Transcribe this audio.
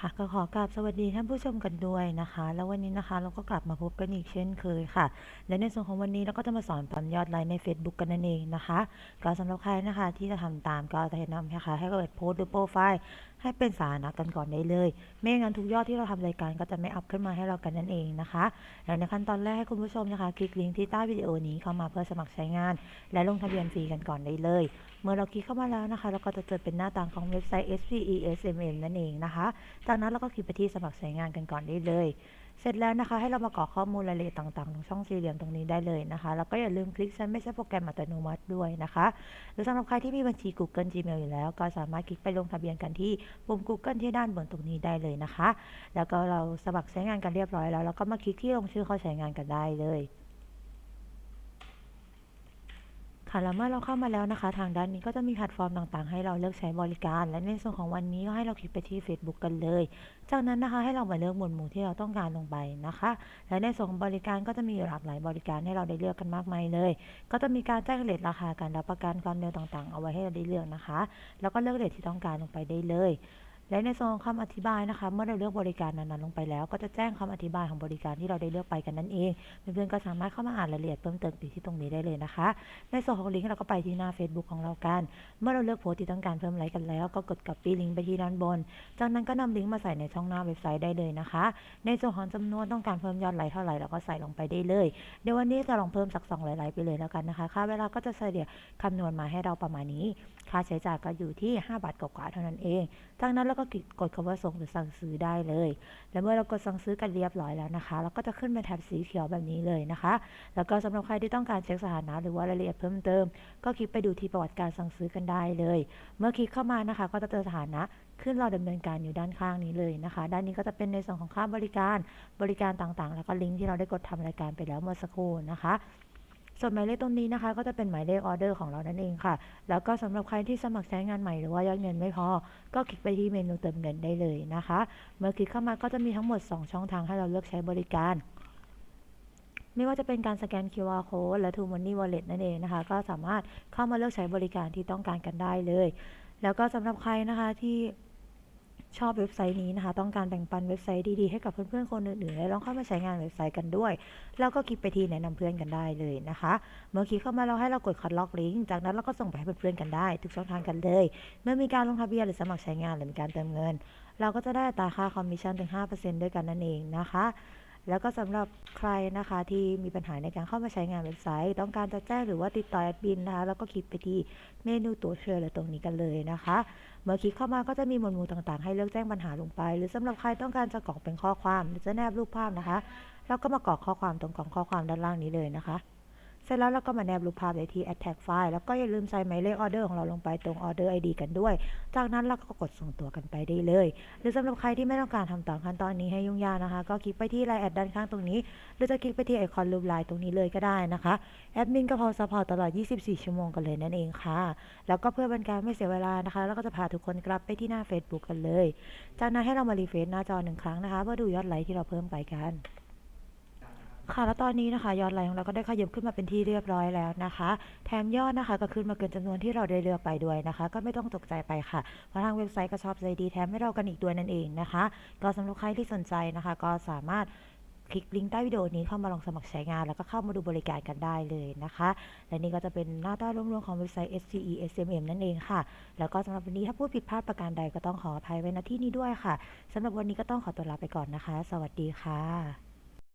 ค่ะก็ขอกราบสวัสดีท่านผู้ชมกันด้วยนะคะ แล้ววันนี้นะคะเราก็กลับมาพบกันอีกเช่นเคยค่ะ และในส่วนของวันนี้เราก็จะมาสอนปั๊มยอดไลค์ใน Facebook กันนั่นเองนะคะ ก็สำหรับใครนะคะที่จะทำตามก็จะแนะนำนะคะให้เปิดโพสต์หรือโปรไฟล์ ให้เป็นสาธารณะกันก่อนได้เลย ไม่งั้นทุกยอดที่เราทำรายการก็จะไม่อัพขึ้นมาให้เรากันนั่นเองนะคะแล้วในขั้นตอนแรกให้คุณผู้ชมนะคะ คลิกลิงก์ที่ใต้วิดีโอนี้เข้ามาเพื่อสมัครใช้งาน และลงทะเบียนฟรีกันก่อนได้เลย เมื่อเราคลิกเข้ามาแล้วนะคะเราก็จะเจอเป็นหน้าต่างของเว็บไซต์ SPESMM นั่นเองนะคะ จากนั้นเราก็คลิกไปที่สมัครใช้งานกันก่อนได้เลย เสร็จแล้วนะคะให้เรามากรอกข้อมูลรายละเอียดต่างๆ ตรงช่องสี่เหลี่ยมตรงนี้ได้เลยนะคะแล้วก็อย่าลืมคลิกใช้ไม่ใช่โปรแกรมอัตโนมัติด้วยนะคะหรือสำหรับใครที่มีบัญชี Google Gmail อยู่แล้ว ก็สามารถคลิกไปลงทะเบียนกันที่ปุ่ม Google ที่ด้านบนตรงนี้ได้เลยนะคะ แล้วก็เราสมัครใช้งานกันเรียบร้อยแล้วเราก็มาคลิกที่ลงชื่อเข้าใช้งานกันได้เลย ค่ะแล้วเมื่อเราเข้ามาแล้วนะคะ ทางด้านนี้ก็จะมีแพลตฟอร์มต่างๆ ให้เราเลือกใช้บริการ และในส่วนของวันนี้ก็ให้เราคลิกไปที่ Facebook กันเลย จากนั้นนะคะให้เรามาเลือกหมวดหมู่ที่เราต้องการลงไปนะคะ และในส่วนของบริการก็จะมีหลากหลายบริการให้เราได้เลือกกันมากมายเลย ก็จะมีการแจ้งเรทราคาการรับประกันความเร็วต่างๆ เอาไว้ให้เราได้เลือกนะคะ แล้วก็เลือกเรทที่ต้องการลงไปได้เลย และในส่วนของคำอธิบายนะคะ เมื่อเราเลือกบริการนั้นๆลงไปแล้ว ก็จะแจ้งคำอธิบายของบริการที่เราได้เลือกไปกันนั่นเองเพื่อนๆก็สามารถเข้ามาอ่านรายละเอียดเพิ่มเติมที่ตรงนี้ได้เลยนะคะ ในส่วนของลิงก์เราก็ไปที่หน้า Facebook ของเรากัน เมื่อเราเลือกโพสต์ที่ต้องการเพิ่มไลค์กันแล้ว ก็กด copy ลิงก์ไปที่ด้านบน จากนั้นก็นำลิงก์มาใส่ในช่องหน้าเว็บไซต์ได้เลยนะคะ ในส่วนของจำนวนต้องการเพิ่มยอดไลค์เท่าไหร่เราก็ใส่ลงไปได้เลยเดี๋ยววันนี้จะลองเพิ่มสัก200ไลค์ไปเลยแล้วกันนะคะค่าเวลาก็จะเฉลี่ยคำนวณมาให้เราประมาณนี้ ค่าใช้จ่ายก็อยู่ที่ 5 บาทกว่าๆเท่านั้นเอง จากนั้นเราก็กดคำว่าส่งหรือสั่งซื้อได้เลย และเมื่อเรากดสั่งซื้อกันเรียบร้อยแล้วนะคะ เราก็จะขึ้นเป็นแถบสีเขียวแบบนี้เลยนะคะ แล้วก็สำหรับใครที่ต้องการเช็คสถานะหรือว่ารายละเอียดเพิ่มเติม ก็คลิกไปดูที่ประวัติการสั่งซื้อกันได้เลย เมื่อคลิกเข้ามานะคะ ก็จะเจอสถานะขึ้นรอดำเนินการอยู่ด้านข้างนี้เลยนะคะ ด้านนี้ก็จะเป็นในส่วนของค่าบริการ บริการต่างๆ แล้วก็ลิงก์ที่เราได้กดทำรายการไปแล้วเมื่อสักครู่นะคะ ส่วนหมายเลขตรงนี้นะคะ ก็จะเป็นหมายเลขออเดอร์ของเรานั่นเองค่ะ แล้วก็สำหรับใครที่สมัครใช้งานใหม่หรือว่ายอดเงินไม่พอ ก็คลิกไปที่เมนูเติมเงินได้เลยนะคะ เมื่อคลิกเข้ามาก็จะมีทั้งหมด 2 ช่องทางให้เราเลือกใช้บริการไม่ว่าจะเป็นการสแกน QR code และ True Money Wallet นั่นเองนะคะ ก็สามารถเข้ามาเลือกใช้บริการที่ต้องการกันได้เลย แล้วก็สำหรับใครนะคะที่ ชอบเว็บไซต์นี้นะคะ ต้องการแบ่งปันเว็บไซต์ดีๆให้กับเพื่อนๆคนอื่นๆและลองเข้ามาใช้งานเว็บไซต์กันด้วย แล้วก็คลิกไปที่แนะนำเพื่อนกันได้เลยนะคะ เมื่อคลิกเข้ามาเราให้เรากดคัดล็อกลิงก์จากนั้นเราก็ส่งไปให้เพื่อนๆกันได้ ทุกช่องทางกันเลย เมื่อมีการลงทะเบียนหรือสมัครใช้งานหรือมีการเติมเงิน เราก็จะได้อัตราค่าคอมมิชชั่นถึง 5%ด้วยกันนั่นเองนะคะ แล้วก็สำหรับใครนะคะที่มีปัญหาในการเข้ามาใช้งานเว็บไซต์ ต้องการจะแจ้งหรือว่าติดต่อแอดมินนะคะแล้วก็คลิกไปที่เมนูตัวเช่วยเลยตรงนี้กันเลยนะคะ เมื่อคลิกเข้ามาก็จะมีหมวดหมู่ต่างๆ ให้เลือกแจ้งปัญหาลงไป หรือสำหรับใครต้องการจะกรอกเป็นข้อความหรือจะแนบรูปภาพนะคะเราก็มากรอกข้อความตรงกล่องข้อความด้านล่างนี้เลยนะคะ เสร็จแล้วเราก็มาแนบรูปภาพไว้ที่ attach file แล้วก็อย่าลืมใส่หมายเลขออเดอร์ของเราลงไปตรง order ID กันด้วย จากนั้นเราก็กดส่งตัวกันไปได้เลย หรือสำหรับใครที่ไม่ต้องการทำตามขั้นตอนนี้ให้ยุ่งยากนะคะ ก็คลิกไปที่ไลน์แอดด้านข้างตรงนี้ หรือจะคลิกไปที่ไอคอนรูปไลน์ตรงนี้เลยก็ได้นะคะ แอดมินก็พอซัพพอร์ตตลอด 24 ชั่วโมงกันเลยนั่นเองค่ะ แล้วก็เพื่อเป็นการไม่เสียเวลานะคะ เราก็จะพาทุกคนกลับไปที่หน้า Facebook กันเลย จากนั้นให้เรามารีเฟรชหน้าจอหนึ่งครั้งนะคะเพื่อดูยอดไลค์ที่เราเพิ่มไปกัน ค่ะแล้วตอนนี้นะคะยอดไลค์ของเราก็ได้ขยับขึ้นมาเป็นที่เรียบร้อยแล้วนะคะ แถมยอดนะคะก็ขึ้นมาเกินจำนวนที่เราได้เลือกไปด้วยนะคะ ก็ไม่ต้องตกใจไปค่ะเพราะทางเว็บไซต์ก็ชอบใจดีแถมให้เรากันอีกด้วยนั่นเองนะคะ ก็สำหรับใครที่สนใจนะคะ ก็สามารถคลิกลิงก์ใต้วิดีโอนี้เข้ามาลองสมัครใช้งาน แล้วก็เข้ามาดูบริการกันได้เลยนะคะ และนี่ก็จะเป็นหน้าตารวมๆของเว็บไซต์ SCE SMM นั่นเองค่ะ แล้วก็สำหรับวันนี้ถ้าพูดผิดพลาดประการใดก็ต้องขออภัยไว้ณที่นี้ด้วยค่ะสำหรับวันนี้ก็ต้องขอตัวลาไปก่อนนะคะ สวัสดีค่ะ